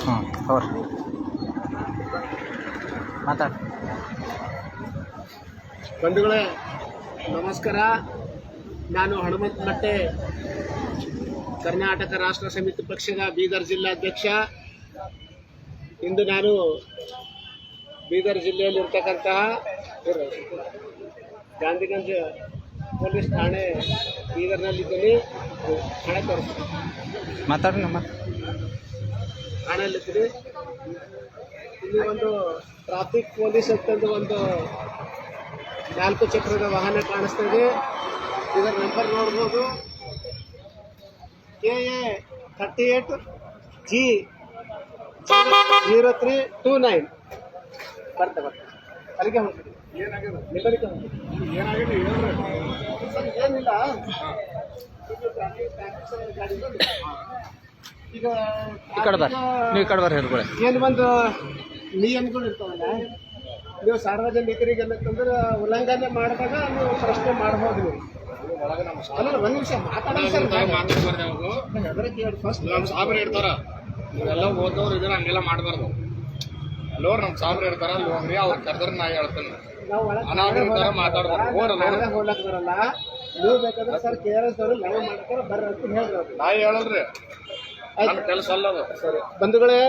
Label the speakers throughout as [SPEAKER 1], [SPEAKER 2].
[SPEAKER 1] ಹ್ಞೂ ಅವ್ರ ಮಾತಾಡಿ.
[SPEAKER 2] ಬಂಧುಗಳೇ ನಮಸ್ಕಾರ. ನಾನು ಹನುಮಂತ ಮಟ್ಟೆ ಕರ್ನಾಟಕ ರಾಷ್ಟ್ರ ಸಮಿತಿ ಪಕ್ಷದ ಬೀದರ್ ಜಿಲ್ಲಾಧ್ಯಕ್ಷ ಇಂದು ನಾನು ಬೀದರ್ ಜಿಲ್ಲೆಯಲ್ಲಿರ್ತಕ್ಕಂತಹ ಗಾಂಧಿಗಂಜ್ ಪೊಲೀಸ್ ಠಾಣೆ ಬೀದರ್ನಲ್ಲಿದ್ದೀನಿ. ಠಾಣೆ ತೋರಿಸ್ತೀನಿ.
[SPEAKER 1] ಮಾತಾಡ್ರಿ
[SPEAKER 2] ಠಾಣೆಯಲ್ಲಿದ್ದೀನಿ ಇಲ್ಲಿ ಒಂದು ಟ್ರಾಫಿಕ್ ಪೊಲೀಸ್ ಅಂತಂದು ಒಂದು ನಾಲ್ಕು ಚಕ್ರದ ವಾಹನ ಕಾಣಿಸ್ತಾ ಇದೆ. ಇದರ ನಂಬರ್ ನೋಡ್ಬೋದು. K A thirty eight G zero three two nine ಬರ್ತೆ ಬರ್ತೆ. ಅಲ್ಲಿಗೆ ಹೋಗ್ತೀವಿ ಏನಿಲ್ಲ. ಈಗ
[SPEAKER 1] ಈ ಕಡೆ ಬರ್ರಿ ನೀವು ಈ ಕಡೆ ಬರ್ರಿ ಹಿಡ್ಕೊಳ್ಳಿ
[SPEAKER 2] ಏನು ಒಂದು ನಿಯಮಗಳು ಇರ್ತಾವಲ್ಲ ನೀವು ಸಾರ್ವಜನಿಕರಿಗೆ ಏನಂತಂದ್ರೆ ಉಲ್ಲಂಘನೆ ಮಾಡಿದಾಗ ನೀವು ಪ್ರಶ್ನೆ ಮಾಡ್ಬೋದು ನೀವು. ಅಲ್ಲ ಒಂದು ನಿಮಿಷ ಮಾತಾಡೋಣ ಸರ್ ಹೆದರಿಕೆ ಹೇಳಿ ಫಸ್ಟ್
[SPEAKER 3] ನಮ್ಮ ಸಾಬ್ರು ಇರ್ತಾರ. ನೀವೆಲ್ಲ ಓದೋರು ಇದ್ರೆ ಹಂಗೆಲ್ಲ ಮಾಡಬಾರ್ದು. ಅಲ್ಲೋರ್ ನಮ್ಮ ಸಾಬ್ರು ಇರ್ತಾರ ಅಲ್ಲಿ ಹೋಗ್ರಿ ಅವ್ರು ಕರೆದ್ರೆ ನಾ ಹೇಳ್ತೇನೆ.
[SPEAKER 2] ನಾವು
[SPEAKER 3] ಅನಾಗರಿಕರ ಮಾತಾಡ್ಬಾರ್ದು ಹೋರ
[SPEAKER 2] ಒಳಗೆ ಹೋಗ್ಲಕ್ ಬರಲ್ಲ. ನೀವು ಬೇಕಾದ್ರೆ ಸರ್ ಕೆ ಆರ್ ಎಸ್ ಅವರು ಲೈವ್ ಮಾಡ್ತಾರೆ ಬರ್ರಿ ಅಂತ ಹೇಳ್ರಿ ಅವ್ರಿಗೆ.
[SPEAKER 3] ನಾ ಹೇಳಲ್ರಿ. ಕೆಲಸ ಅಲ್ಲ ಅದು.
[SPEAKER 2] ಬಂಧುಗಳೇ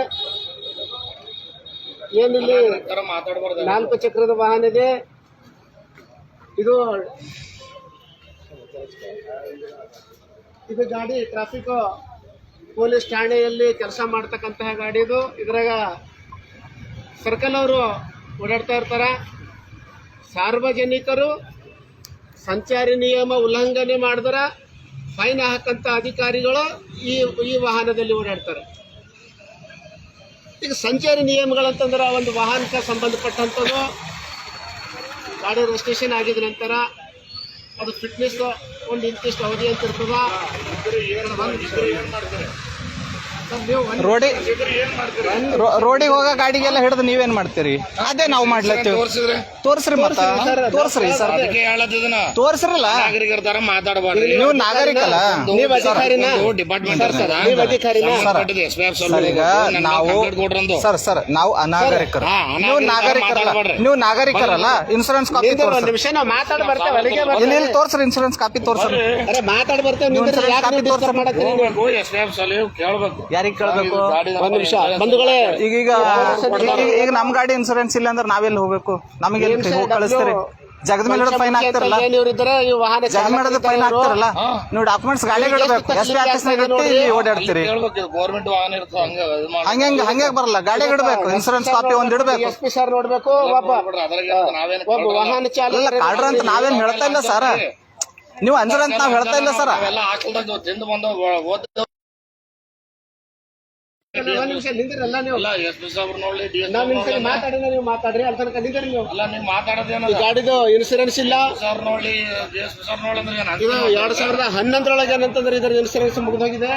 [SPEAKER 2] ಏನಿಲ್ಲಿ
[SPEAKER 3] ಮಾತಾಡ್ಬಾರ್ದು
[SPEAKER 2] ನಾಲ್ಕು ಚಕ್ರದ ವಾಹನ ಇದೆ. ಇದು ಇದು ಗಾಡಿ ಟ್ರಾಫಿಕ್ ಪೊಲೀಸ್ ಠಾಣೆಯಲ್ಲಿ ಕೆಲಸ ಮಾಡ್ತಕ್ಕಂತಹ ಗಾಡಿ ಇದು. ಇದ್ರಾಗ ಸರ್ಕಲ್ ಅವರು ಓಡಾಡ್ತಾ ಇರ್ತಾರ. ಸಾರ್ವಜನಿಕರು ಸಂಚಾರಿ ನಿಯಮ ಉಲ್ಲಂಘನೆ ಮಾಡಿದ್ರ. ಫೈನ್ ಹಾಕಂತ ಅಧಿಕಾರಿಗಳು ಈ ಈ ವಾಹನದಲ್ಲಿ ಓಡಾಡ್ತಾರೆ. ಈಗ ಸಂಚಾರಿ ನಿಯಮಗಳಂತಂದ್ರೆ ಒಂದು ವಾಹನಕ್ಕೆ ಸಂಬಂಧಪಟ್ಟಂಥದ್ದು ಗಾಡಿ ರಿಜಿಸ್ಟ್ರೇಷನ್ ಆಗಿದ ನಂತರ ಅದು ಫಿಟ್ನೆಸ್ ಒಂದು ಇಂತಿಷ್ಟು ಅವಧಿ ಅಂತ ಇರ್ತದ
[SPEAKER 3] ಏನ್ ಮಾಡ್ತಾರೆ
[SPEAKER 2] ಸರ್ ನೀವು ಒಂದು
[SPEAKER 1] ರೋಡಿ ರೋಡಿಗೆ ಹೋಗೋ ಗಾಡಿಗೆಲ್ಲ ಹಿಡಿದು ನೀವೇನ್ ಮಾಡ್ತೀರಿ ಅದೇ ನಾವು ಮಾಡ್ಲತ್ತೀವಿ ತೋರ್ಸ್ರಿ ಮತ್ತ ತೋರ್ಸ್ರಿ ಸರ್ ತೋರ್ಸ್ರಲ್ಲ
[SPEAKER 3] ನಾಗರಿಕರ ತರ ಮಾತಾಡಬಾರ್ದು
[SPEAKER 1] ನೀವು ನಾಗರಿಕಲ್ಲ
[SPEAKER 2] ನೀವು ಅಧಿಕಾರಿನ
[SPEAKER 3] ಡಿಪಾರ್ಟ್ಮೆಂಟ್ ಅದ
[SPEAKER 2] ನೀವು ಅಧಿಕಾರಿನ
[SPEAKER 1] sir
[SPEAKER 3] S P F
[SPEAKER 1] sir ಈಗ ನಾವು ಸರ್ ಸರ್ ನಾವು ಅನಾಗರಿಕರು ನೀವು ನಾಗರಿಕರಲ್ಲ. ನೀವು ನಾಗರಿಕರಲ್ಲ ಇನ್ಸೂರೆನ್ಸ್ ಕಾಪಿ
[SPEAKER 2] ನಿಂತ್ಕೊಳ್ಳಿ ನಿಮಿಷ ನಾವು ಮಾತಾಡಿ ಬರ್ತೇವೆ
[SPEAKER 1] ಇಲ್ಲಿ ತೋರ್ಸ್ರಿ ಇನ್ಸೂರೆನ್ಸ್ ಕಾಪಿ ತೋರ್ಸ್ರಿ
[SPEAKER 2] ಅರೆ ಮಾತಾಡಿ ಬರ್ತೇವೆ
[SPEAKER 1] ಕಾಪಿ
[SPEAKER 3] ಕೇಳ್ಬೇಕು
[SPEAKER 1] ಯಾರಿಗ್ ಕೇಳಬೇಕು.
[SPEAKER 2] ಒಂದ್ ನಿಮಿಷ ಬಂಧುಗಳೇ.
[SPEAKER 1] ಈಗ ಈಗ ನಮ್ ಗಾಡಿ ಇನ್ಸೂರೆನ್ಸ್ ಇಲ್ಲ ಅಂದ್ರೆ ನಾವೆಲ್ಲಿ ಹೋಗ್ಬೇಕು? ನಮಗೆ ಎಲ್ಲಿ ಕಳಿಸ್ತೀರಿ? ಜಗದ ಮೇಲೆ ಫೈನ್ ಹಾಕ್ತಾರಲ್ಲ ಜಗದ ಮೇಲೆ ಫೈನ್ ಹಾಕ್ತಾರಲ್ಲ ನೀವು ಡಾಕ್ಯುಮೆಂಟ್ಸ್ ಗಾಡಿ ಇಡಬೇಕು. ಎಸ್ ಪಿ ಆಫೀಸ್ ಇಲ್ಲಿ ಓಡಾಡ್ತೀರಿ.
[SPEAKER 3] ಗೌರ್ಮೆಂಟ್ ವಾಹನ ಹಂಗ
[SPEAKER 1] ಹಂಗೆ ಹಂಗೆ ಬರಲ್ಲ. ಗಾಡಿ ಇಡಬೇಕು. ಇನ್ಸೂರೆನ್ಸ್ ಕಾಪಿ ಒಂದ್ ಇಡಬೇಕು.
[SPEAKER 2] ಎಸ್ ಪಿ ಸರ್ ನೋಡ್ಬೇಕು. ಒಬ್ಬ ವಾಹನ ಚಾಲಕ
[SPEAKER 1] ಕಾಡ್ರ ಅಂತ ನಾವೇನ್ ಹೇಳ್ತಾ ಇಲ್ಲ ಸರ್ ನೀವು ಅಂದ್ರೆ ಅಂತ ನಾವ್ ಹೇಳ್ತಾ ಇಲ್ಲ ಸರ್
[SPEAKER 2] ಒಂದ್ ನಿಮಿಷ ನಿಂದಿರಲ್ಲ ನೀವು.
[SPEAKER 3] ಎಲ್ಲ ಎಸ್ ಪಿ ಸಾಬ್ರು ನೋಡ್ಲಿ ಡಿ ಎಸ್
[SPEAKER 2] ನಾವ್ ನಿಮ್ ಸರಿ ಮಾತಾಡಿದ್ರೆ ನೀವು ಮಾತಾಡ್ರಿ ಅಲ್ಲಿ ತನಕ ನಿಂದಿರಿ ನೀವು.
[SPEAKER 3] ಅಲ್ಲ ನೀವು
[SPEAKER 2] ಈ
[SPEAKER 3] ಮಾತಾಡೋದೇನಲ್ಲ
[SPEAKER 2] ಗಾಡಿದು ಇನ್ಸೂರೆನ್ಸ್ ಇಲ್ಲ.
[SPEAKER 3] ಸರ್ ನೋಡ್ಲಿ ಡಿ ಎಸ್ ಪಿ ಸರ್ ನೋಡಿ ಅಂದ್ರೆ
[SPEAKER 2] ಇದು ಎರಡ್ ಸಾವಿರದ ಹನ್ನೊಂದರೊಳಗೆ ಏನಂತಂದ್ರೆ ಇದ್ರ ಇನ್ಸೂರೆನ್ಸ್ ಮುಗಿದೋಗಿದೆ.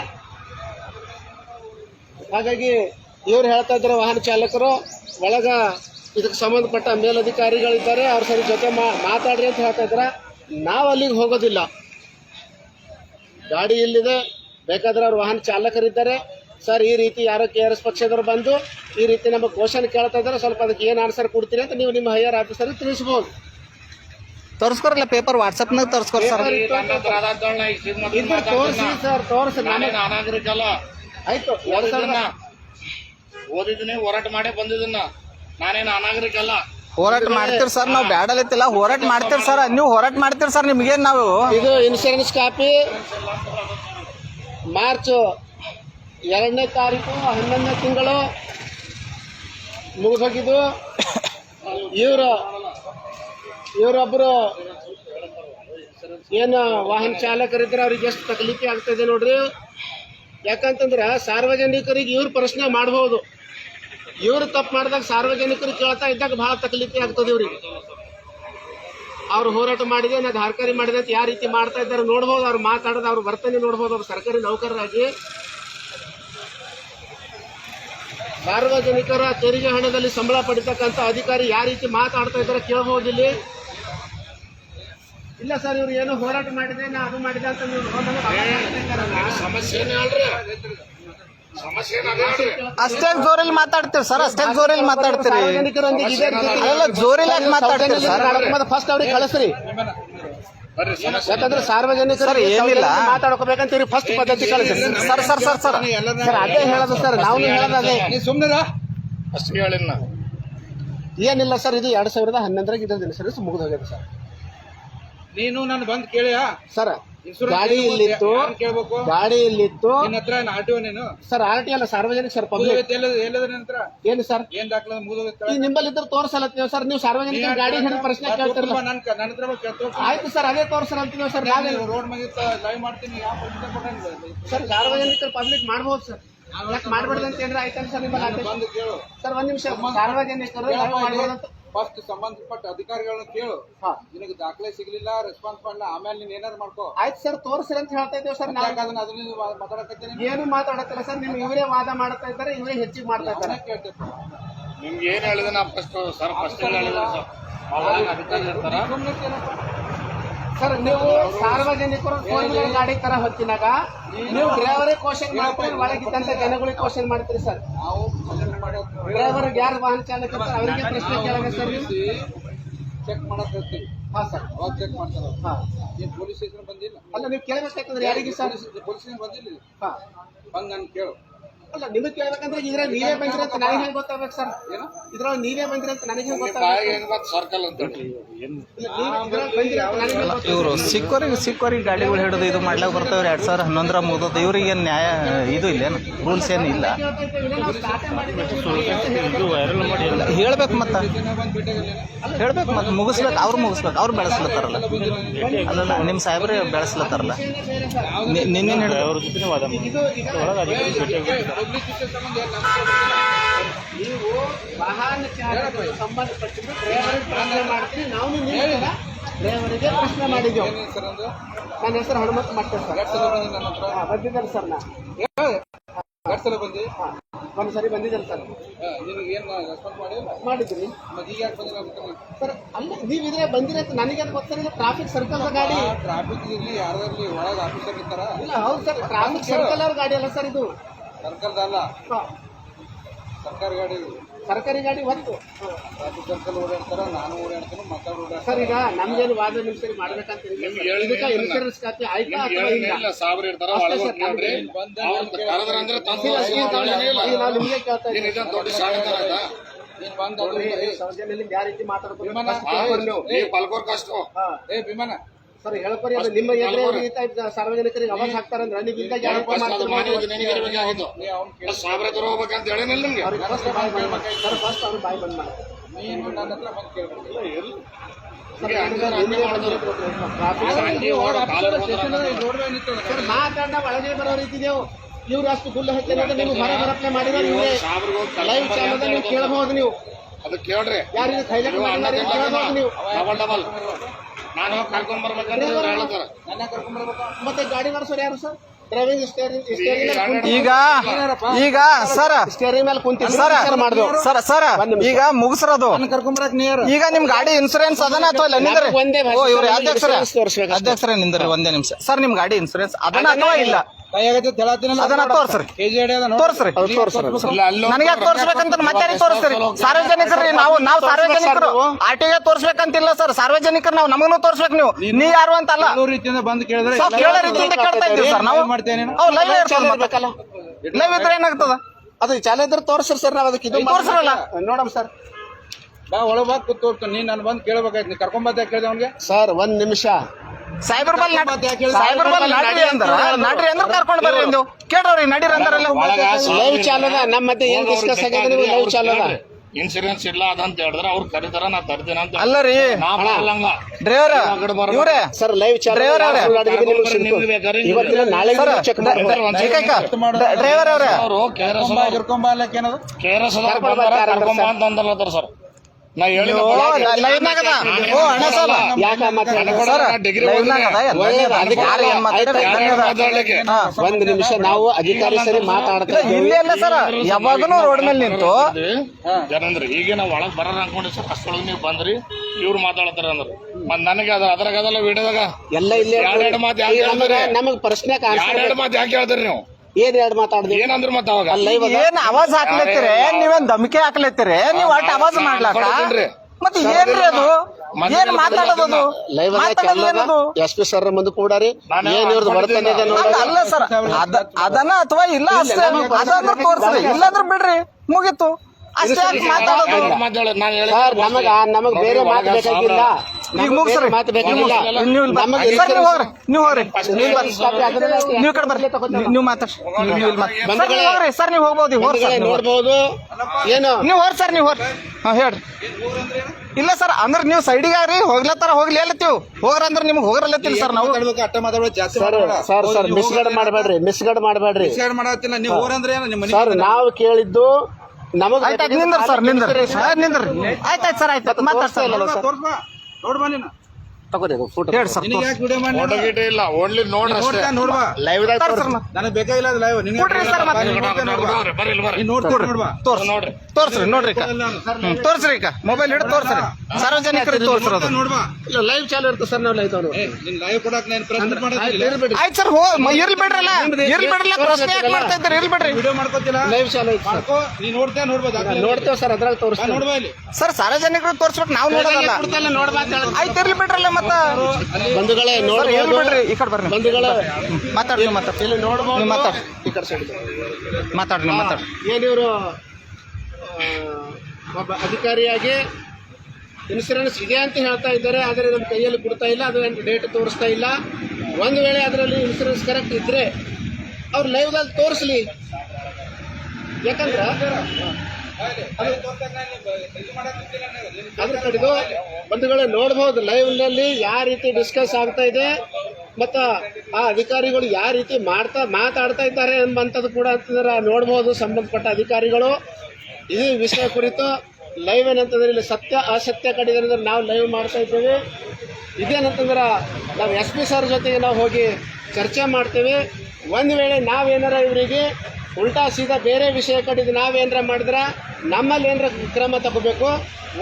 [SPEAKER 2] ಹಾಗಾಗಿ ಇವ್ರು ಹೇಳ್ತಾ ಇದ್ದಾರೆ ವಾಹನ ಚಾಲಕರು ಒಳಗ ಇದಕ್ಕೆ ಸಂಬಂಧಪಟ್ಟ ಮೇಲಧಿಕಾರಿಗಳಿದ್ದಾರೆ ಅವ್ರ ಸರಿ ಜೊತೆ ಮಾ ಮಾತಾಡ್ರಿ ಅಂತ ಹೇಳ್ತಾ ಇದ್ದಾರೆ ನಾವು ಅಲ್ಲಿಗೆ ಹೋಗೋದಿಲ್ಲ. ಗಾಡಿ ಇಲ್ಲಿದೆ ಬೇಕಾದ್ರೆ ಅವ್ರ ವಾಹನ ಚಾಲಕರಿದ್ದಾರೆ. ಸರ್ ಈ ರೀತಿ ಯಾರೋ ಕೆ ಆರ್ ಎಸ್ ಪಕ್ಷದವ್ರು ಬಂದು ಈ ರೀತಿ ನಮ್ಮ ಕ್ವಶನ್ ಕೇಳ್ತಾ ಇದ್ದಾರೆ. ಸ್ವಲ್ಪ ಅದಕ್ಕೆ ಏನು ಆನ್ಸರ್ ಕೊಡ್ತೀರಿ ಅಂತ ನೀವು ನಿಮ್ಮ ಹೈಯರ್ ಆಫೀಸರ್ ತಿಳಿಸ್ಬೋದು.
[SPEAKER 1] ತೋರಿಸ್ಕೊರಲ್ಲ ಪೇಪರ್ ವಾಟ್ಸಪ್ನಾಗ ತೋರ್ಸ್ಕೊರಿ ಸರ್.
[SPEAKER 2] ಇದ್ರ ತೋರಿಸಿ ಸರ್ ತೋರಿಸಿ ನಾನೇ
[SPEAKER 3] ಅಲ್ಲ
[SPEAKER 2] ಆಯ್ತು ಎರಡ್ ಸಾವಿರದ
[SPEAKER 3] ಓದಿದ್ದೀನಿ ಹೋರಾಟ ಮಾಡೇ ಬಂದಿದ್ದನ್ನ. ನಾನೇನು ಅನಾಗರಿಕಲ್ಲ.
[SPEAKER 1] ಹೋರಾಟ ಮಾಡ್ತೀರಿ ಸರ್ ನಾವು ಬ್ಯಾಡಲತ್ತಿಲ್ಲ ಹೋರಾಟ ಮಾಡ್ತೀರಿ ಸರ್. ನೀವು ಹೋರಾಟ ಮಾಡ್ತೀರಿ ಸರ್ ನಿಮ್ಗೇನು ನಾವು?
[SPEAKER 2] ಇದು ಇನ್ಶೂರೆನ್ಸ್ ಕಾಪಿ ಮಾರ್ಚ್ ಎರಡನೇ ತಾರೀಕು, ಹನ್ನೊಂದನೇ ತಿಂಗಳು ಮುಗಿದೋಗಿದ್ದು ಇವರು ಇವರೊಬ್ಬರು ಏನು ವಾಹನ ಚಾಲಕರಿದ್ರೆ ಅವ್ರಿಗೆ ಎಷ್ಟು ತಕಲೀಫಿ ಆಗ್ತದೆ ನೋಡ್ರಿ. ಯಾಕಂತಂದ್ರೆ ಸಾರ್ವಜನಿಕರಿಗೆ ಇವ್ರು ಪ್ರಶ್ನೆ ಮಾಡ್ಬೋದು. ಇವರು ತಪ್ಪು ಮಾಡಿದಾಗ ಸಾರ್ವಜನಿಕರು ಕೇಳ್ತಾ ಇದ್ದಾಗ ಭಾಳ ತಕಲೀಫಿ ಆಗ್ತದೆ ಇವ್ರಿಗೆ. ಅವ್ರು ಹೋರಾಟ ಮಾಡಿದೆ ನಾ ಧಾರ್ಕಾರಿ ಮಾಡಿದೆ ಯಾವ ರೀತಿ ಮಾಡ್ತಾ ಇದ್ದಾರೆ ನೋಡ್ಬೋದು, ಅವ್ರು ಮಾತಾಡೋದು, ಅವ್ರು ವರ್ತನೆ ನೋಡ್ಬೋದು, ಅವ್ರು ಸರ್ಕಾರಿ ನೌಕರರಾಗಿ ಸಾರ್ವಜನಿಕರ ತೆರಿಗೆ ಹಣದಲ್ಲಿ ಸಂಬಳ ಪಡಿತಕ್ಕಂಥ ಅಧಿಕಾರಿ ಯಾವ ರೀತಿ ಮಾತಾಡ್ತಾ ಇದ್ದಾರೆ ಕೇಳಬಹುದು ಇಲ್ಲಿ ಇಲ್ಲ ಸರ್ ಇವ್ರು ಏನು ಹೋರಾಟ ಮಾಡಿದೆ ನಾ ಅದು ಮಾಡಿದೆ ಅಂತ ನೀವು
[SPEAKER 1] ಅಷ್ಟೇ ಜೋರಲ್ಲಿ ಮಾತಾಡ್ತೀವಿ ಸರ್ ಅಷ್ಟೇ ಜೋರಲ್ಲಿ ಮಾತಾಡ್ತೀರಿ.
[SPEAKER 2] ಸಾರ್ವಜನಿಕರೊಂದಿಗೆ
[SPEAKER 1] ಜೋರಿಲ್ಲ ಯಾಕೆ ಮಾತಾಡ್ತೀರಿ ಸರ್?
[SPEAKER 2] ಫಸ್ಟ್ ಅವ್ರಿಗೆ ಕಳಿಸ್ರಿ. ಯಾಕಂದ್ರೆ ಸಾರ್ವಜನಿಕರು
[SPEAKER 1] ಸರ್, ಏನಿಲ್ಲ.
[SPEAKER 2] ಮಾತಾಡ್ಕೋಬೇಕಂತೀರಿ ಫಸ್ಟ್ ಪದ್ಧತಿ ಕಳಿಸಿ.
[SPEAKER 1] Sir sir sir sir.
[SPEAKER 2] Sir ಅದೇ ಹೇಳೋದು ಸರ್. ನಾವು ಹೇಳೋದು ಅದೇ.
[SPEAKER 3] ಅಷ್ಟು ಹೇಳಿಲ್ಲ
[SPEAKER 2] ಏನಿಲ್ಲ ಸರ್. ಇದು ಎರಡ್ ಸಾವಿರದ ಹನ್ನೊಂದರಾಗ ಇದ್ರದ್ದು ಇನ್ಸೂರೆನ್ಸ್ ಮುಗಿದು ಹೋಗಿದೆ ಸರ್.
[SPEAKER 4] ನೀನು ನಾನು ಬಂದ್ ಕೇಳಿಯಾ?
[SPEAKER 2] ಸರ್ ಗಾಡಿಯಲ್ಲಿತ್ತು.
[SPEAKER 4] ಯಾರ್ ಕೇಳ್ಬೇಕು?
[SPEAKER 2] ಗಾಡಿ ಇಲ್ಲಿತ್ತು
[SPEAKER 4] ನಿನ್ನ ಹತ್ರ ಆಟೋ ನೀನು?
[SPEAKER 2] ಸರ್ ಆರ್ ಟಿ ಅಲ್ಲ ಸಾರ್ವಜನಿಕ ಸರ್ ಪಬ್ಲಿಕ್ ಏನು ಸರ್?
[SPEAKER 4] ಏನ್ ದಾಖಲೆ ಮುಗಿದೋಗೈತೆ
[SPEAKER 2] ಈ ಇದ್ರ ಇದ್ರೆ ತೋರ್ಸಲತ್ತೀವಿ ಸರ್ ನೀವು ಸಾರ್ವಜನಿಕ ಗಾಡಿ ಹಿಡಿದು ಪ್ರಶ್ನೆ ಕೇಳ್ತಿರಲ್ಲ ಆಯ್ತು ಸರ್ ಅದೇ ತೋರ್ಸಲಂತೀವಿ ಸರ್
[SPEAKER 4] ರೋಡ್ ಲೈವ್ ಮಾಡ್ತೀನಿ
[SPEAKER 2] ಸರ್ ಸಾರ್ವಜನಿಕರು ಪಬ್ಲಿಕ್ ಮಾಡ್ಬೋದು ಸರ್. ಯಾಕೆ ಮಾಡ್ಬಾರ್ದು ಅಂತ ಏನಾರ ಆಯ್ತಲ್ಲ ಸರ್ ನಿಮ್ಮಲ್ಲಿ ಸರ್ ಒಂದ್ ನಿಮಿಷ. ಸಾರ್ವಜನಿಕರು ಲೈವ್ ಮಾಡ್ಬಾರ್ದು ಅಂತ
[SPEAKER 4] ಫಸ್ಟ್ ಸಂಬಂಧಪಟ್ಟ ಅಧಿಕಾರಿಗಳನ್ನ ಕೇಳು.
[SPEAKER 2] ಹಾ.
[SPEAKER 4] ನಿನಗೆ ದಾಖಲೆ ಸಿಗ್ಲಿಲ್ಲ ರೆಸ್ಪಾನ್ಸ್ ಮಾಡಲ್ಲ ಆಮೇಲೆ ನೀನ್ ಏನಾರು ಮಾಡ್ಕೋ.
[SPEAKER 2] ಆಯ್ತು ಸರ್ ತೋರ್ಸ್ರಿ ಅಂತ ಹೇಳ್ತಾ ಇದ್ದೇವೆ ಸರ್ ನಾವು
[SPEAKER 4] ಅದನ್ನ ಅದನ್ನ ಮಾತಾಡಕತ್ತೇನೆ
[SPEAKER 2] ಏನು ಮಾತಾಡತ್ತಿಲ್ಲ ಸರ್ ನಿಮ್ಗೆ ಇವರೇ ವಾದ ಮಾಡ್ತಾ ಇದ್ದಾರೆ ಇವರೇ ಹೆಚ್ಚಿಗೆ ಮಾಡ್ತಾ ಇದ್ದಾರೆ.
[SPEAKER 4] ಕೇಳ್ತೇನೆ.
[SPEAKER 3] ನಿಮ್ಗೆ ಏನ್ ಹೇಳಿದೆ? ನಾ ಫಸ್ಟ್ ಸರ್ ಫಸ್ಟ್ ಹೇಳಿದ್ರೆ ಸರ್ ಅಧಿಕಾರಿ ಇರ್ತಾರ
[SPEAKER 2] ಸರ್ ನೀವು ಸಾರ್ವಜನಿಕರು ವೀಲರ್ ಗಾಡಿ ತರ ಹೊತ್ತಿನಾಗ ನೀವು ಡ್ರೈವರೇ ಕ್ವಶನ್ ಮಾಡ್ತೀರಿ ಒಳಗಿದ್ದಂತ ಜನಗಳಿಗೆ ಕ್ವಶನ್ ಮಾಡ್ತೀರಿ ಸರ್. ಡ್ರೈವರ್ ಯಾರು ವಾಹನ ಚಾಲಕ ಅವರಿಗೆ ಪ್ರಶ್ನೆ ಕೇಳಬೇಕು ಸರ್
[SPEAKER 4] ಚೆಕ್ ಮಾಡಕ್
[SPEAKER 2] ಹಾ ಸರ್.
[SPEAKER 4] ಅವಾಗ ಚೆಕ್ ಮಾಡ್ತಾರೆ.
[SPEAKER 2] ಹಾ.
[SPEAKER 4] ಪೊಲೀಸ್ ಸ್ಟೇಷನ್ ಬಂದಿಲ್ಲ.
[SPEAKER 2] ಅಲ್ಲ ನೀವು ಕೇಳಬೇಕಾಗ್ತದೆ ಯಾರಿಗೆ ಸರ್?
[SPEAKER 4] ಪೊಲೀಸ್ ಸ್ಟೇಷನ್ ಬಂದಿಲ್ಲ.
[SPEAKER 2] ಹಾ.
[SPEAKER 4] ಬಂದ್ ನಾನು ಕೇಳು.
[SPEAKER 2] ಅಲ್ಲ ನಿಮಗೆ ಕೇಳ್ಬೇಕಂದ್ರೆ ಇದ್ರಾಗ ನೀವೇ ಬಂದಿರ ಅಂತ ನನಗೆ ಹೆಂಗ್ ಗೊತ್ತಾಗ್ಬೇಕು ಸರ್. ಇದ್ರೊಳಗೆ ನೀವೇ ಬಂದಿರ ಅಂತ ನನಗೆ ಹೆಂಗ್ ಗೊತ್ತಾಗ್ಬೇಕು
[SPEAKER 3] ಬಾಯಿಗೆ ಹೆಂಗ್ ಸರ್ಕಲ್ ಅಂತ ಹೇಳಿ.
[SPEAKER 2] ಇಲ್ಲ, ನೀವು ಇದ್ರೊಳಗೆ ಬಂದಿರ ಅಂತ ನನಗೆ ಹೆಂಗ್ ಗೊತ್ತಾಗ್ಬೇಕು?
[SPEAKER 1] ಇವರು ಸಿಕ್ಕೋರಿಗೆ ಸಿಕ್ಕೋರಿಗೆ ಗಾಡಿಗಳು ಹಿಡಿದು ಇದು ಮಾಡ್ಲಾಕ ಬರ್ತಾವ್ರಿ ಎರಡ್ ಸಾವಿರ ಹನ್ನೊಂದರ ಮುಗಿದೋದು ಇವ್ರಿಗೆ ಏನು ನ್ಯಾಯ ಇದು ಇಲ್ಲೇನು ರೂಲ್ಸ್ ಏನು ಇಲ್ಲ.
[SPEAKER 2] ಹೇಳ್ಬೇಕು.
[SPEAKER 1] ಮತ್ತ. ಹೇಳ್ಬೇಕು ಮತ್ತೆ. ಮುಗಿಸ್ಬೇಕು ಅವ್ರು ಮುಗಿಸ್ಬೇಕು ಅವ್ರು ಬೆಳೆಸ್ಲತ್ತಾರಲ್ಲ. ಅಲ್ಲಲ್ಲ ನಿಮ್ಮ ಸಾಹೇಬ್ರೆ ಬೆಳೆಸ್ಲತ್ತಾರಲ್ಲ. ನಿನ್ನೆ ಹಿಡಿದು ಅವ್ರ ಜೊತೆ ವಾದ ಮಾಡಿ
[SPEAKER 2] ಇದು ಇದು ನೀವು ವಾಹನ ಚಾಲಕರಿಗೆ ಸಂಬಂಧಪಟ್ಟಿದ್ದು ಡ್ರೈವರ್ ಪ್ರಶ್ನೆ ಮಾಡ್ತೀನಿ. ನಾವು ನಿಮ್ಗೆ ಡ್ರೈವರಿಗೆ ಪ್ರಶ್ನೆ ಮಾಡಿದ್ದೇವೆ. ನನ್ನ ಹೆಸರು ಹನುಮಂತ ಮಟ್ಟ ಸರ್.
[SPEAKER 4] ಎರಡ್ ಸಲ ಬಂದಿ ನನ್ನ ಹತ್ರ.
[SPEAKER 2] ಬಂದಿದ್ದಾರೆ ಸರ್ ನಾ.
[SPEAKER 4] ಎರಡ್ ಸಲ ಬಂದಿ?
[SPEAKER 2] ಒಂದು ಸರಿ ಬಂದಿದ್ದಾರೆ ಸರ್.
[SPEAKER 4] ನಿಮಗೆ ಏನು ರೆಸ್ಪಾನ್ಸ್ ಮಾಡಿ
[SPEAKER 2] ಮಾಡಿದ್ದೀನಿ
[SPEAKER 4] ಮತ್ತೆ ಈಗ ಯಾಕೆ ಬಂದಿಲ್ಲ ಗೊತ್ತಿಲ್ಲ.
[SPEAKER 2] ಸರ್ ಅಲ್ಲ ನೀವಿದ್ರೆ ಇದ್ರೆ ಬಂದಿರ ಅಂತ ನನಗೆ ಅದು ಗೊತ್ತಿಲ್ಲ ಟ್ರಾಫಿಕ್ ಸರ್ಕಲ್ ಗಾಡಿ.
[SPEAKER 4] ಟ್ರಾಫಿಕ್ ಇರಲಿ ಯಾರಲ್ಲಿ ಒಳಗೆ ಆಫೀಸರ್ ಇರ್ತಾರ?
[SPEAKER 2] ಇಲ್ಲ ಹೌದು ಸರ್ ಟ್ರಾಫಿಕ್ ಸರ್ಕಲ್ ಅವ್ರ ಗಾಡಿ ಅಲ್ಲ ಸರ್ ಇದು. ಹಾ,
[SPEAKER 4] ಸರ್ಕಾರಿ ಗಾಡಿ.
[SPEAKER 2] ಸರ್ಕಾರಿ ಗಾಡಿ ಹೊತ್ತು
[SPEAKER 4] ಓಡಾಡ್ತಾರ ನಾನು ಓಡಾಡ್ತೀನಿ ಮಕ್ಕಳು ಓಡಾಡ್ತಾರೆ.
[SPEAKER 2] ಸರ್ ಈಗ ನಮ್ಗೇನು ವಾದ ನಿಮಿಷ ಮಾಡ್ಬೇಕಂತ ಖಾತೆ ಆಯ್ತಾ ಅಥವಾ ಇಲ್ಲ?
[SPEAKER 3] ಇರ್ತಾರ ಅಂದ್ರೆ.
[SPEAKER 2] ನಿಮ್ಗೆ ಕೇಳ್ತಾ
[SPEAKER 3] ದೊಡ್ಡ ಶಾಲೆ ತರ ಆಯ್ತಾ
[SPEAKER 4] ನೀನ್ ಬಂದ್
[SPEAKER 2] ಯಾವ ರೀತಿ ನೀವು.
[SPEAKER 3] ಪಲ್ಕೋರ್ ಕಷ್ಟ
[SPEAKER 4] ಏ ವಿಮಾನ?
[SPEAKER 2] ಸರ್ ಅದು ನಿಮ್ಮ ಸಾರ್ವಜನಿಕರಿಗೆ ಹಾಕ್ತಾರಂದ್ರೆ ನೀವು
[SPEAKER 3] ಸಾಬ್ರ ನಿಮ್ಗೆ?
[SPEAKER 2] ಸರ್ ಫಸ್ಟ್ ಅವ್ರು ಬಾಯ್ ಬಂದ್ ಮಾಡಿ
[SPEAKER 4] ನೀನು ನನ್ನ ಹತ್ರ ಬಂದ್
[SPEAKER 2] ಮಾತಾಡ ಒಳಗೆ ಬರೋ ನೀವು. ಇವ್ರು ಅಷ್ಟು ಗುಲ್ಲು ಹಚ್ಚಿ ನೀವು ಮರ ಮಾಡಿರೋ ಲೈವ್ ಚಾನಲ್ ನೀವು ಕೇಳಬಹುದು ನೀವು.
[SPEAKER 3] ಅದು ಕೇಳ್ರಿ.
[SPEAKER 2] ಯಾರು ಮಾಡಿದ್ದಾರೆ ಕೇಳಬಹುದು ನೀವು.
[SPEAKER 3] Double double. ನಾನು ಇವ್ರು ಹೇಳ್ತಾರ.
[SPEAKER 4] ನನ್ನ
[SPEAKER 2] ಮತ್ತೆ ಗಾಡಿ ನಡೆಸೋರು ಯಾರು ಸರ್? ಡ್ರೈವಿಂಗ್ ಸ್ಟೇರಿಂಗ್ ಸ್ಟೇರಿಂಗ್
[SPEAKER 1] ಈಗ ಈಗ ಸರ್.
[SPEAKER 2] ಸ್ಟೇರಿಂಗ್ ಮೇಲೆ ಕುಂತಿ
[SPEAKER 1] ಸರ್
[SPEAKER 2] ಸರ್
[SPEAKER 1] ಸರ್. ಸರ್ ಈಗ ಮುಗಿಸ್ರದು.
[SPEAKER 4] ಕರ್ಕೊಂಬರಕ್ ನೀರು.
[SPEAKER 1] ಈಗ ನಿಮ್ ಗಾಡಿ ಇನ್ಸೂರೆನ್ಸ್ ಅದನ ಅಥವಾ ಇಲ್ಲ? ನಿಂದ್ರೆ.
[SPEAKER 2] ಒಂದೇ
[SPEAKER 1] ಇವ್ರಿ ಅಧ್ಯಕ್ಷರ. ಅಧ್ಯಕ್ಷರ ನಿಂದ್ರಿ ಒಂದೇ ನಿಮಿಷ. ಸರ್ ನಿಮ್ ಗಾಡಿ ಇನ್ಸೂರೆನ್ಸ್ ಅದನ್ನ ಅಥವಾ ಇಲ್ಲ? ಅದನ್ನ ತೋರ್ಸ್ರಿ. ತೋರ್ಸ್ರಿ.
[SPEAKER 2] ಅದು
[SPEAKER 3] ಇಲ್ಲ ಅಲ್ಲೋ
[SPEAKER 1] ನನಗೆ ತೋರಿಸ್ಬೇಕಂತ ಮತ್ತೆ ತೋರಿಸ್ರಿ ತೋರಿಸ್ತೀರಿ? ಸಾರ್ವಜನಿಕರು ನಾವು ನಾವು ಸಾರ್ವಜನಿಕರು. ಆಟಿಗೆ ತೋರ್ಸ್ಬೇಕಂತಿಲ್ಲ ಸರ್. ಸಾರ್ವಜನಿಕರು ನಾವು ನಮಗೂ ತೋರಿಸ್ಬೇಕು ನೀವು. ನೀ ಯಾರು ಅಂತ ಅಲ್ಲ
[SPEAKER 4] ರೀತಿಯಿಂದ ಬಂದು ಕೇಳಿದ್ರೆ
[SPEAKER 1] ಕೇಳೋ ರೀತಿಯಿಂದ ಕೇಳ್ತಾ ಇದ್ದೀವಿ ಸರ್ ನಾವು.
[SPEAKER 4] ಮಾಡ್ತೇನೆ ನೀನು?
[SPEAKER 1] ಅವ್ ಲೈವ್
[SPEAKER 2] ಚಾಲು ಇರ್ಬೇಕಲ್ಲ?
[SPEAKER 1] ಲೈವ್ ಇದ್ರೆ ಏನಾಗ್ತದ?
[SPEAKER 2] ಅದು ಚಾಲ ಇದ್ರೆ ತೋರಿಸ್ರಿ ಸರ್ ನಾವು ಅದಕ್ಕೆ ಇದು
[SPEAKER 1] ತೋರ್ಸ್ರಲ್ಲ.
[SPEAKER 2] ನೋಡಮ್ ಸರ್.
[SPEAKER 4] ಬಾ ಒಳಗ್ ಬಾ ಕೂತ್ ನೀನ್ ನಾನು ಬಂದು ಕೇಳ್ಬೇಕಾಯ್ತು. ನೀ ಕರ್ಕೊಂಬತ್ತ ಕೇಳಿದೆ ಅವ್ನಿಗೆ.
[SPEAKER 2] ಸರ್ ಒಂದ್ ನಿಮಿಷ.
[SPEAKER 1] ಸೈಬರ್ ಬಲ್ ಸೈಬರ್ ಬಲ್ ನಡ್ರಿ ಅಂದ್ರ. ನಡ್ರಿ ಅಂದ್ರ ಕರ್ಕೊಂಡ್ ಬರ್ರಿ ನಡಿರ ಕೇಳ್ರಿ ನಡೀರಿ ಅಂದ್ರಲ್ಲ.
[SPEAKER 2] ಲೈವ್ ಚಾಲದ ನಮ್ಮ ಮತ್ತೆ ಏನ್ ಡಿಸ್ಕಸ್ ಆಗಿದೆ ನೀವು ಲೈವ್ ಚಾಲದ
[SPEAKER 3] ಇನ್ಶೂರೆನ್ಸ್ ಇಲ್ಲ ಅದಂತ ಹೇಳಿದ್ರೆ ಅವ್ರು ಕರೀತಾರ ನಾ ತರ್ತೀನಿ ಅಂತ
[SPEAKER 1] ಅಲ್ಲ ರೀ. ಡ್ರೈವರ್ ಇವ್ರೆ.
[SPEAKER 2] Sir live
[SPEAKER 1] driver.
[SPEAKER 2] ಇವತ್ತಿನ ನಾಳೆ
[SPEAKER 1] ಸರ್
[SPEAKER 2] ಚೆಕ್
[SPEAKER 1] ಡ್ರೈವರ್ ಅವ್ರೆ.
[SPEAKER 3] ಕೇರಸ್ ಕೆಆರ್ಎಸ್
[SPEAKER 4] ಕರ್ಕೊಂಬ ಅಲ್ಲಕ್ಕೆ ಏನದು
[SPEAKER 3] ಕೆಆರ್ಎಸ್
[SPEAKER 2] ಕರ್ಕೊಂಡ್ ಬರ್ತಾರೆ
[SPEAKER 3] ಕರ್ಕೊಂಬ ಅಂತ ಅಂದಲ್ಲತ್ತಾರ ಸರ್.
[SPEAKER 2] ಒಂದ್ ನಿಮಿಷ ನಾವು ಅಧಿಕಾರಿ ಸರಿ ಮಾತಾಡ್ತೇವೆ.
[SPEAKER 1] ಇಲ್ಲೇ ಇಲ್ಲಿ ಸರ್. ಯಾವಾಗನು ರೋಡ್ ಮೇಲೆ ನಿಂತು.
[SPEAKER 3] ಏನಂದ್ರೆ ಈಗ ನಾವು ಒಳಗ್ ಬರೋರ್ ಅನ್ಕೊಂಡಿ ಸರ್. ಅಷ್ಟೊಳಗ್ ನೀವು ಬಂದ್ರಿ. ಇವ್ರು ಮಾತಾಡತಾರ ಅಂದ್ರೆ. ಮತ್ ನನಗೆ ಅದ ಅದ್ರಾಗ ಅದಲ್ಲ ವಿಡಿಯೋದಾಗ
[SPEAKER 2] ಎಲ್ಲ ಇಲ್ಲೇ
[SPEAKER 3] ಎರಡೆರಡು ಮಾತು ಯಾಕೆ
[SPEAKER 2] ನಮಗ ಪ್ರಶ್ನೆ
[SPEAKER 3] ಎರಡೆರಡು ಮಾತು ಯಾಕೆ ಹೇಳ್ತೀರಿ ನೀವು?
[SPEAKER 2] ಏನ್ ಎರಡು ಮಾತಾಡ್ದೆ
[SPEAKER 3] ಏನಂದ್ರು ಮತ್ತ ಅವಾಗ
[SPEAKER 2] ಅಲ್ಲ ಇವಾಗ
[SPEAKER 1] ಏನ್ ಆವಾಜ್ ಹಾಕ್ಲತ್ತೀರಿ ನೀವೇನ್ ಧಮಕಿ ಹಾಕ್ಲತ್ತೀರಿ ನೀವ್ ಒಟ್ಟು ಆವಾಜ್ ಮಾಡ್ಲಾಕ
[SPEAKER 3] ಕೊಡ್ತೀನ್ರಿ.
[SPEAKER 1] ಮತ್ತೆ ಏನ್ರಿ ಅದು ಏನ್ ಮಾತಾಡೋದು
[SPEAKER 2] ಲೈವ್
[SPEAKER 1] ಮಾತಾಡೋದು
[SPEAKER 2] ಎಸ್ ಪಿ ಸರ್ ಮುಂದೆ ಕೂಡಾರಿ
[SPEAKER 3] ನಾನು
[SPEAKER 2] ಏನ್ ಇವ್ರದ್ದು ಬಡತನ ಇದೆ ನೋಡಿ
[SPEAKER 1] ಅಲ್ಲ ಅಲ್ಲ ಸರ್ ಅದ ಅದನ್ನ ಅಥವಾ ಇಲ್ಲ ಅಷ್ಟೇ ಅದಂದ್ರೆ ತೋರ್ಸ್ರಿ ಇಲ್ಲಾಂದ್ರೆ ಬಿಡ್ರಿ ಮುಗೀತು ಅಷ್ಟೇ ಯಾಕ್ ಮಾತಾಡೋದು
[SPEAKER 3] ನಾನು
[SPEAKER 2] ಸರ್ ನಮಗ ನಮಗ್ ಬೇರೆ ಮಾತು ಬೇಕಾಗಿಲ್ಲ
[SPEAKER 1] ಈಗ
[SPEAKER 2] ನಮಗ್
[SPEAKER 1] ಮುಗ್ಸ್ರಿ.
[SPEAKER 2] ಬೇರೆ ಮಾತು ಬೇಕಾಗಿಲ್ಲ
[SPEAKER 1] ನೀವು ಇಲ್ಲಿ ಬರ್ರಿ.
[SPEAKER 2] ನಮಗೆ
[SPEAKER 1] ಸರ್ ನೀವು ಹೋಗ್ರಿ. ನೀವು ಹೋಗ್ರಿ. ನೀವು ಬರ್ರಿ. ನೀವು ಕಡೆ ಬರ್ರಿ. ನೀವು ಮಾತಾಡ್ರಿ ನೀವು ಇಲ್ಲಿ ಮಾತಾಡ್ರಿ. ಸರ್ ನೀವು ಹೋಗ್ರಿ. ಸರ್ ನೀವು ಹೋಗ್ಬೋದು. ಹೋಗ್ರಿ ಸರ್ ನೀವು ಹೋಗ್ರಿ.
[SPEAKER 2] ನೋಡ್ಬಹುದು ಏನು?
[SPEAKER 1] ನೀವು ಹೋರ್ ಸರ್ ನೀವು ಹೋರ್ ಹಾ ಹೇಳ್ರಿ. ಇಲ್ಲ ಸರ್ ಅಂದ್ರೆ ನೀವು ಸೈಡಿಗೆ ರೀ ಹೋಗ್ಲತ್ತಾರ ಹೋಗ್ಲಿ ಅಲ್ಲತ್ತೀವ್ ಹೋಗ್ರಂದ್ರೆ ನಿಮ್ಗೆ ಹೋಗ್ರಲ್ಲತ್ತಿಲ್ಲ ಸರ್ ನಾವು.
[SPEAKER 4] ಮಾತಾಡ್ಬೇಕು? ಅಟ್ಟ ಮಾತಾಡೋದು ಜಾಸ್ತಿ
[SPEAKER 2] ಸರ್ ಸರ್ ಸರ್ ಮಿಸ್ಗಡ್ ಮಾಡಬೇಡ್ರಿ. ಮಿಸ್ಗಡ್ ಮಾಡಬೇಡ್ರಿ.
[SPEAKER 4] ಡಿಸೈಡ್ ಮಾಡತ್ತಿಲ್ಲ ನೀವು ಊರಂದ್ರೆ ಏನು? ನಿಮ್ಮ ಮನೆ
[SPEAKER 2] ಸರ್ ನಾವು ಕೇಳಿದ್ದು ನಮಗ್
[SPEAKER 1] ಆಯ್ತಾಯ್ತು ನಿಂದ್ರಿ ಸರ್ ನಿಂದ್ರಿ. ಆಯ್ತು ನಿಂದ್ರಿ ಆಯ್ತಾಯ್ತು ಸರ್ ಆಯ್ತು ಮಾತಾಡ್ ಸರ್
[SPEAKER 4] ತೋರ್ಸ್ಬಾ ನೋಡ್ ಬಾ ನೀನು.
[SPEAKER 2] ತಗೋರಿ ಫೋಟೋ
[SPEAKER 1] ಹೇಳಿ ಸರ್.
[SPEAKER 4] ನಿನಗೆ ಯಾಕೆ ವಿಡಿಯೋ ಮಾಡಿ
[SPEAKER 3] ಫೋಟೋ ಗೀಟ ಇಲ್ಲ ಓನ್ಲಿ ನೋಡ್ರಿ ಅಷ್ಟೇ
[SPEAKER 4] ನೋಡ್ತಾ ನೋಡ್ಬಾ.
[SPEAKER 2] Live
[SPEAKER 1] sir sir.
[SPEAKER 4] ನನಗೆ ಬೇಕಾಗಿಲ್ಲ ಅದು ಲೈವ್ ನಿನಗೆ
[SPEAKER 1] ಕೊಡ್ರಿ ಸರ್ ಮತ್ತೆ.
[SPEAKER 3] ನೋಡ್ರಿ ಬರ್ರಿ ಇಲ್ಲಿ ಬರ್ರಿ
[SPEAKER 4] ನೀನ್ ನೋಡ್ಕೊಡ್ರಿ ನೋಡ್ಬಾ.
[SPEAKER 1] ತೋರ್ಸ್.
[SPEAKER 3] ನೋಡ್ರಿ
[SPEAKER 1] ತೋರ್ಸ್ರಿ ನೋಡ್ರಿ ಹ್ಮ್, ತೋರ್ಸ್ರಿ ಮೊಬೈಲ್ ಹಿಡಿದು ತೋರ್ಸ್ರಿ ಸಾರ್ವಜನಿಕರಿಗೆ ತೋರ್ಸ್ರೋದು
[SPEAKER 4] ನೋಡ್ಬಾ.
[SPEAKER 2] ಇಲ್ಲ ಲೈವ್ ಚಾಲು ಇರ್ತದೆ ಸರ್ ನಾವು ಲೈವ್ ತಗೊಂಡು
[SPEAKER 4] ಏ ನಿನ್ ಲೈವ್ ಕೊಡಕ್ ನಾನು ಪ್ರಶ್ನೆ ಮಾಡೋದಿಲ್ಲ
[SPEAKER 1] ಆಯ್ತು ಸರ್ ಹೋ ಮ- ಇರ್ಲಿ ಬಿಡ್ರಲ್ಲ ಇರ್ಲಿ ಬಿಡ್ರಲ್ಲ ಪ್ರಶ್ನೆ ಯಾಕೆ ಮಾಡ್ತಾ ಇದ್ದಾರೆ? ಇರ್ಲಿ ಬಿಡ್ರಿ.
[SPEAKER 4] ವಿಡಿಯೋ ಮಾಡ್ಕೋತಿಲ್ಲ
[SPEAKER 2] ಲೈವ್ ಚಾಲು ನೋಡ್ತೇವೆ ಸರ್.
[SPEAKER 4] ಮಾಡ್ಕೋ ನೀ ನೋಡ್ತಾ ನೋಡ್ಬೋದು
[SPEAKER 2] ನೋಡ್ತೇವೆ ಸರ್ ಅದ್ರಾಗ ತೋರಿಸ್ತೀವಿ
[SPEAKER 4] ನೋಡ್ಬಾ ಇಲ್ಲಿ.
[SPEAKER 1] ಸರ್ ಸಾರ್ವಜನಿಕರು ತೋರ್ಸ್ಬೇಕು ನಾವು ನೋಡೋದಲ್ಲ.
[SPEAKER 2] ಕೊಡ್ತಲ್ಲ ನೋಡ್ಬಾ ಅಂತ ಹೇಳಿದ್ರು.
[SPEAKER 1] ಆಯ್ತು ಇರ್ಲಿ ಬಿಡ್ರಲ್ಲ ಮತ್ತ
[SPEAKER 2] ಬಂಧುಗಳೇ
[SPEAKER 1] ಈ ಕಡೆ ಬರ್ರಿ.
[SPEAKER 2] ಬಂಧುಗಳೇ.
[SPEAKER 1] ಮಾತಾಡ್ರಿ ನೀವು ಮಾತಾಡ್ರಿ.
[SPEAKER 2] ಇಲ್ಲಿ ನೋಡ್ಬೋದು.
[SPEAKER 1] ನೀವು ಮಾತಾಡ್ರಿ.
[SPEAKER 2] ಈ ಕಡೆ ಸೈಡ್
[SPEAKER 1] ಮಾತಾಡ್ರಿ ನೀವು ಮಾತಾಡ್ರಿ.
[SPEAKER 2] ಏನು ಇವರು? ಒಬ್ಬ ಅಧಿಕಾರಿಯಾಗಿ ಇನ್ಸೂರೆನ್ಸ್ ಇದೆ ಅಂತ ಹೇಳ್ತಾ ಇದ್ದಾರೆ ಆದರೆ ನಮ್ಮ ಕೈಯಲ್ಲಿ ಕೊಡ್ತಾ ಇಲ್ಲ ಅದು ಡೇಟ್ ತೋರಿಸ್ತಾ ಇಲ್ಲ. ಒಂದು ವೇಳೆ ಅದರಲ್ಲಿ ಇನ್ಸೂರೆನ್ಸ್ ಕರೆಕ್ಟ್ ಇದ್ದರೆ ಅವ್ರು ಲೈವ್ದಲ್ಲಿ ತೋರಿಸ್ಲಿ. ಯಾಕಂದ್ರೆ ಅದ್ರ ಕಡೆದು ಬಂಧುಗಳೇ ನೋಡ್ಬೋದು ಲೈವ್ನಲ್ಲಿ ಯಾವ ರೀತಿ ಡಿಸ್ಕಸ್ ಆಗ್ತಾ ಇದೆ, ಮತ್ತು ಆ ಅಧಿಕಾರಿಗಳು ಯಾವ ರೀತಿ ಮಾಡ್ತಾ, ಮಾತಾಡ್ತಾ ಇದ್ದಾರೆ ಎಂಬಂಥದ್ದು ಕೂಡ ನೋಡ್ಬೋದು, ಸಂಬಂಧಪಟ್ಟ ಅಧಿಕಾರಿಗಳು. ಇದು ವಿಷಯ ಕುರಿತು ಲೈವ್ ಏನಂತಂದ್ರೆ ಇಲ್ಲಿ ಸತ್ಯ, ಅಸತ್ಯ ಕಡಿದ್ರೆ ನಾವು ಲೈವ್ ಮಾಡ್ತಾ ಇದ್ದೇವೆ. ಇದೇನಂತಂದ್ರೆ ನಾವು ಎಸ್ ಪಿ ಸರ್ ಜೊತೆಗೆ ನಾವು ಹೋಗಿ ಚರ್ಚೆ ಮಾಡ್ತೇವೆ. ಒಂದು ವೇಳೆ ನಾವೇನಾರ ಇವರಿಗೆ ಉಲ್ಟಾ ಸೀದಾ ಬೇರೆ ವಿಷಯ ಕಟ್ಟಿದ್ದು ನಾವೇನಾರ ಮಾಡಿದ್ರೆ? ನಮ್ಮಲ್ಲಿ ಏನರ ಕ್ರಮ ತಗೋಬೇಕು?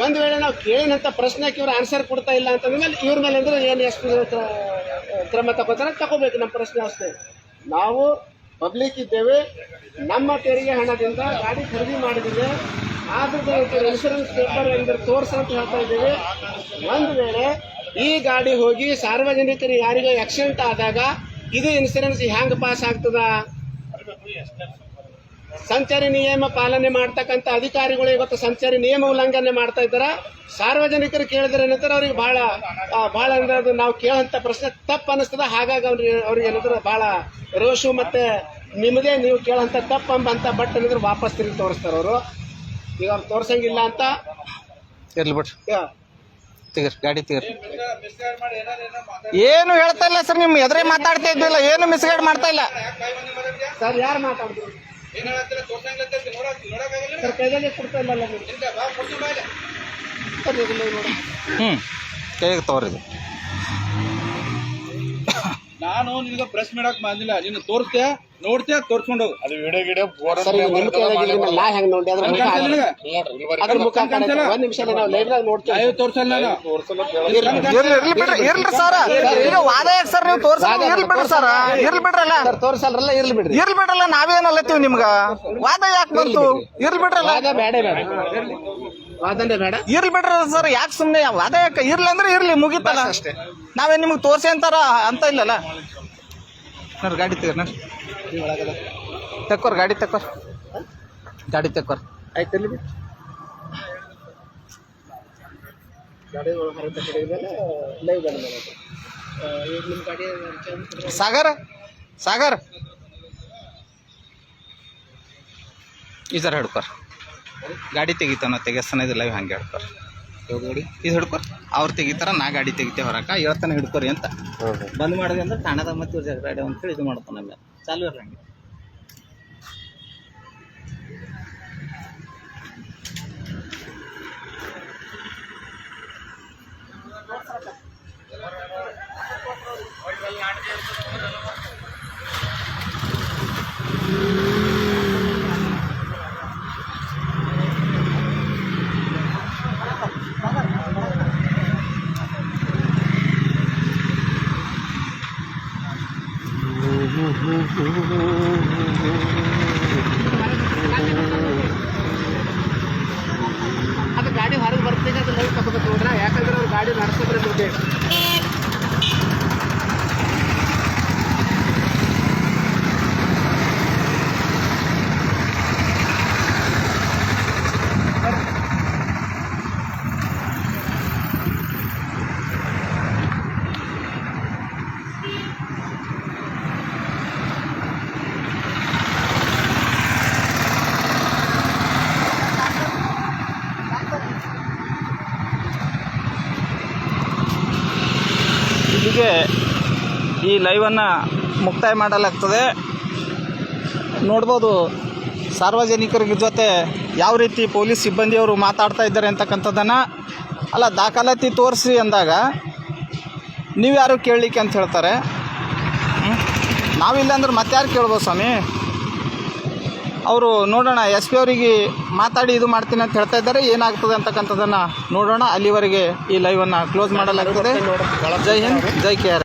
[SPEAKER 2] ಒಂದು ವೇಳೆ ನಾವು ಕೇಳಿನಂಥ ಪ್ರಶ್ನೆಗೆ ಇವ್ರು ಆನ್ಸರ್ ಕೊಡ್ತಾ ಇಲ್ಲ ಅಂತಂದ್ಮೇಲೆ ಇವ್ರ ಮೇಲೆ ಅಂದ್ರೆ ಏನು ಎಷ್ಟು ಕ್ರಮ ತಗೋತಾರೆ ತಗೋಬೇಕು ನಮ್ಮ ಪ್ರಶ್ನೆ ಅಷ್ಟೇ. ನಾವು ಪಬ್ಲಿಕ್ ಇದ್ದೇವೆ. ನಮ್ಮ ತೆರಿಗೆ ಹಣದಿಂದ ಗಾಡಿ ಖರೀದಿ ಮಾಡಿದ್ದೇವೆ. ಆದ್ರೆ ಇನ್ಶೂರೆನ್ಸ್ ಪೇಪರ್ ಅಂದ್ರೆ ತೋರ್ಸು ಅಂತ ಹೇಳ್ತಾ ಇದ್ದೇವೆ. ಒಂದು ವೇಳೆ ಈ ಗಾಡಿ ಹೋಗಿ ಸಾರ್ವಜನಿಕರಿಗೆ ಯಾರಿಗೋ ಆಕ್ಸಿಡೆಂಟ್ ಆದಾಗ ಇದು ಇನ್ಸೂರೆನ್ಸ್ ಹ್ಯಾಂಗ್ ಪಾಸ್ ಆಗ್ತದ? ಸಂಚಾರಿ ನಿಯಮ ಪಾಲನೆ ಮಾಡ್ತಕ್ಕಂಥ ಅಧಿಕಾರಿಗಳು ಇವತ್ತು ಸಂಚಾರಿ ನಿಯಮ ಉಲ್ಲಂಘನೆ ಮಾಡ್ತಾ ಇದ್ದಾರೆ? ಸಾರ್ವಜನಿಕರು ಕೇಳಿದ್ರೆ ಏನಂತಾರೆ ಅವ್ರಿಗೆ ಬಹಳ ಆ, ಬಹಳ ಅಂದ್ರೆ ಅದು ನಾವು ಕೇಳೋಂಥ ಪ್ರಶ್ನೆ ತಪ್ಪು ಅನಿಸ್ತದ ಹಾಗಾಗಿ ಅವ್ರಿಗೆ ಅವ್ರಿಗೆ ಏನಂದ್ರೆ ಬಹಳ ರೋಷು ಮತ್ತೆ ನಿಮ್ಮದೇ ನೀವು ಕೇಳೋಂಥ ತಪ್ಪು ಅಂಬಂತ ಬಟ್ ಏನಂದ್ರೆ ವಾಪಸ್ ತಿರುಗಿ ತೋರಿಸ್ತಾರೆ ಅವರು. ಈಗ ಅವ್ರು ತೋರ್ಸಂಗಿಲ್ಲ ಅಂತ?
[SPEAKER 1] ಇರ್ಲಿ ಬಿಡ್ರಿ.
[SPEAKER 2] ಯಾ-
[SPEAKER 1] ತೆಗೀರಿ ಗಾಡಿ ತೆಗೀರಿ. ಏನು ಹೇಳ್ತಾ ಇಲ್ಲ ಸರ್ ನಿಮ್ ಎದುರೇ ಮಾತಾಡ್ತಾ ಇದ್ದಿಲ್ಲ ಏನು ಮಿಸ್ಗೈಡ್ ಮಾಡ್ತಾ ಇಲ್ಲ.
[SPEAKER 2] ಸರ್ ಯಾರು ಮಾತಾಡಿದ್ರು ಸರ್ ಕೈದಲ್ಲಿ ಕೊಡ್ತಾ ಇಲ್ಲ ಅಲ್ಲ ನೀವು. ಸರ್ ಇದು ನೋಡಿ.
[SPEAKER 1] ಹ್ಮ್ ಕೈಗೆ ತಗೋರಿ ಇದು
[SPEAKER 4] ನಾನು ನಿನಗೆ ಪ್ರೆಸ್ ಮಾಡಕ್ ಬಂದಿಲ್ಲ. ನೀನು ತೋರಿಸ್ತೆ ನೋಡ್ತೆ ತೋರ್ಸ್ಕೊಂಡು ಹೋಗು.
[SPEAKER 3] ಅದು ವಿಡಿಯೋ ಗಿಡ
[SPEAKER 2] ಸರ್ ಈಗ ನಿಮ್ಮ ನಾ ಹೆಂಗ್ ನೋಡಿ ಅದ್ರ ಮುಖ
[SPEAKER 4] ಕಾಣ್ತಿಲ್ಲ ನಿನಗೆ?
[SPEAKER 3] ನೋಡ್ರಿ ಇಲ್ಲಿ ಬರ್ರಿ.
[SPEAKER 2] ಅದ್ರ ಮುಖ ಕಾಣುತ್ತೆ. ಒಂದ್ ನಿಮಿಷ ನಾವು ಲೈವ್ ನೋಡ್ತೇವೆ.
[SPEAKER 4] ಲೈವ್ ತೋರ್ಸಲ್ಲ? ನಾನು
[SPEAKER 1] ಇರ್ಲಿ ಇರ್ಲಿ ಬಿಡ್ರಿ ಇರ್ಲಿ ಸರ್. ಈಗ ವಾದ ಯಾಕೆ ಸರ್ ನೀವು ತೋರ್ಸಲ್ಲ ಇರ್ಲಿ ಬಿಡ್ರಿ ಸರ್. ಇರ್ಲಿ ಬಿಡ್ರಲ್ಲ
[SPEAKER 2] ಸರ್ ತೋರ್ಸಲ್ರಲ್ಲ ಇರ್ಲಿ ಬಿಡ್ರಿ.
[SPEAKER 1] ಇರ್ಲಿ ಬಿಡ್ರಲ್ಲ ನಾವೇನಲ್ಲತ್ತೀವಿ ನಿಮ್ಗ? ವಾದ ಯಾಕೆ ಬಂತು? ಇರ್ಲಿ ಬಿಡ್ರಲ್ಲ
[SPEAKER 2] ವಾದ ಬೇಡ ಬೇಡ ವಾದನೆ ಬೇಡ.
[SPEAKER 1] ಇರ್ಲಿ ಬಿಡ್ರಿ ಸರ್ ಯಾಕೆ ಸುಮ್ಮನೆ ವಾದ ಯಾಕೆ ಇರ್ಲಿ ಅಂದ್ರೆ ಇರ್ಲಿ ಮುಗಿತಲ್ಲ. ಅಷ್ಟೇ. ನಾವೇನು ನಿಮ್ಗೆ ತೋರ್ಸಿ ಅಂತಾರ ಅಂತ ಇಲ್ಲಲ್ಲ. ಸರ್ ಗಾಡಿ ತೆಗ ನೋಡ್ರಿ. ತಕ್ಕೋರ್ ಗಾಡಿ ತಕ್ಕೋರ್. ಗಾಡಿ ತಕ್ಕೋರ್.
[SPEAKER 2] ಆಯ್ತು ಸಾಗರ ಗಾಡಿ ಹೊರಗೆ ಲೈವ್ ಈಗ ನಿಮ್ಮ ಗಾಡಿ
[SPEAKER 1] ಸಾಗರ್ ಸಾಗರ್. ಈ ಹಿಡ್ಕೊರ್. ಗಾಡಿ ತೆಗಿತಾನ ತೆಗೆಸ್ತಾನ ಇದಿಲ್ಲ ಇವ್ ಹಂಗೆ ಹಿಡ್ಕೊರ್ ಇದು ಹಿಡ್ಕೊ ಅವ್ರು ತೆಗಿತಾರ ನಾ ಗಾಡಿ ತೆಗಿತೆ ಹೊರಕ ಹೇಳ್ತಾನೆ ಹಿಡ್ಕೊರಿ ಅಂತ. ಬಂದ್ ಮಾಡಿದೆ ಅಂದ್ರೆ ಠಾಣದ ಮತ್ತೆ ಇವ್ರ ಗಾಡಿ ಅಂತೇಳಿ ಇದು ಮಾಡ್ತಾನೆ ಆಮೇಲೆ. ಚಾಲು ಇರ್ರಿ ಈ ಲೈವನ್ನು ಮುಕ್ತಾಯ ಮಾಡಲಾಗ್ತದೆ. ನೋಡ್ಬೋದು ಸಾರ್ವಜನಿಕರ ಜೊತೆ ಯಾವ ರೀತಿ ಪೊಲೀಸ್ ಸಿಬ್ಬಂದಿಯವರು ಮಾತಾಡ್ತಾ ಇದ್ದಾರೆ ಅಂತಕ್ಕಂಥದ್ದನ್ನು ಅಲ್ಲ, ದಾಖಲಾತಿ ತೋರಿಸಿ ಅಂದಾಗ ನೀವು ಯಾರು ಕೇಳಲಿಕ್ಕೆ ಅಂತ ಹೇಳ್ತಾರೆ? ನಾವಿಲ್ಲ ಅಂದ್ರೆ ಮತ್ತೆ ಯಾರು ಕೇಳ್ಬೋದು ಸ್ವಾಮಿ? ಅವರು ನೋಡೋಣ ಎಸ್ ಪಿ ಅವರಿಗೆ ಮಾತಾಡಿ ಇದು ಮಾಡ್ತೀನಿ ಅಂತ ಹೇಳ್ತಾ ಇದ್ದಾರೆ. ಏನಾಗ್ತದೆ ಅಂತಕ್ಕಂಥದ್ದನ್ನು ನೋಡೋಣ. ಅಲ್ಲಿವರೆಗೆ ಈ ಲೈವನ್ನು ಕ್ಲೋಸ್ ಮಾಡಲಾಗ್ತದೆ. Jai Hind Jai K R